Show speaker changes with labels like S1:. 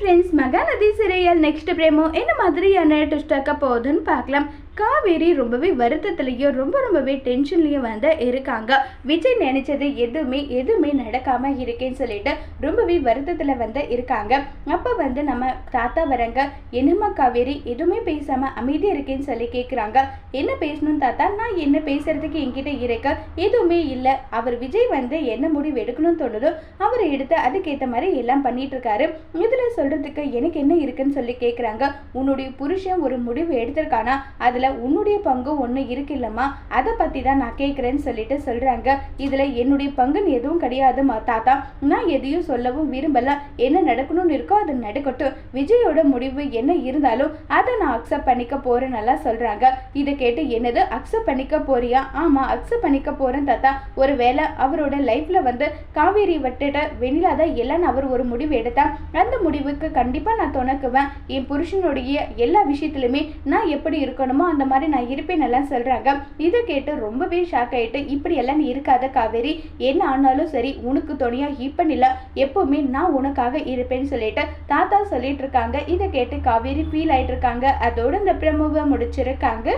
S1: Friends Mahanadi serial next promo என்ன மாதிரியான ட்விஸ்டாக்க போகுதுன்னு பார்க்கலாம். காவேரி ரொம்பவே வருத்தத்துலேயும் ரொம்ப ரொம்பவே டென்ஷன்லேயும் வந்து இருக்காங்க. விஜய் நினைச்சது எதுவுமே எதுவுமே நடக்காம இருக்கேன்னு சொல்லிட்டு ரொம்பவே வருத்தத்தில் வந்து இருக்காங்க. அப்போ வந்து நம்ம தாத்தா வராங்க என்னம்மா காவேரி எதுவுமே பேசாம அமைதியாக இருக்கேன்னு சொல்லி கேட்குறாங்க என்ன பேசணும் தாத்தா? நான் என்ன பேசுறதுக்கு என்கிட்ட இருக்க? எதுவுமே இல்லை. அவர் விஜய் வந்து என்ன முடிவு எடுக்கணும்னு தோணுதோ அவரை எடுத்து அதுக்கேற்ற மாதிரி எல்லாம் பண்ணிட்டு இருக்காரு. இதில் சொல்ல சொல்றதுக்கு எனக்கு என்ன இருக்குன்னு சொல்லி கேட்குறாங்க உன்னுடைய புருஷன் ஒரு முடிவு எடுத்திருக்கானா? அதில் உன்னுடைய பங்கு ஒன்று இருக்கு இல்லைம்மா அதை பற்றி தான் நான் கேட்குறேன்னு சொல்லிட்டு சொல்கிறாங்க இதில் என்னுடைய பங்குன்னு எதுவும் கிடையாது மா தாத்தா. நான் எதையும் சொல்லவும் விரும்பல. என்ன நடக்கணும்னு இருக்கோ அது நடக்கட்டும். விஜயோட முடிவு என்ன இருந்தாலும் அதை நான் அக்செப்ட் பண்ணிக்க போறேன் நல்லா இதை கேட்டு என்னது? அக்செப்ட் பண்ணிக்க போறியா? ஆமாம் அக்செப்ட் பண்ணிக்க போகிறேன் தாத்தா. ஒரு வேளை அவரோட லைஃப்பில் வந்து காவேரி விட்டுட்ட வெண்ணிலா தான் எல்லாம் அவர் ஒரு முடிவு எடுத்தா அந்த முடிவு முடிவுக்கு கண்டிப்பாக நான் துணக்குவேன். என் புருஷனுடைய எல்லா விஷயத்துலையுமே நான் எப்படி இருக்கணுமோ அந்த மாதிரி நான் இருப்பேன் எல்லாம் சொல்கிறாங்க இதை கேட்டு ரொம்பவே ஷாக் ஆகிட்டு இப்படியெல்லாம் நீ இருக்காத காவேரி. என்ன ஆனாலும் சரி உனக்கு துணையாக இப்போ இல்ல எப்போவுமே நான் உனக்காக இருப்பேன்னு சொல்லிட்டு தாத்தா சொல்லிட்டு இருக்காங்க. இதை கேட்டு காவேரி ஃபீல் ஆகிட்டு இருக்காங்க. அதோட இந்த பிரமுவை முடிச்சிருக்காங்க.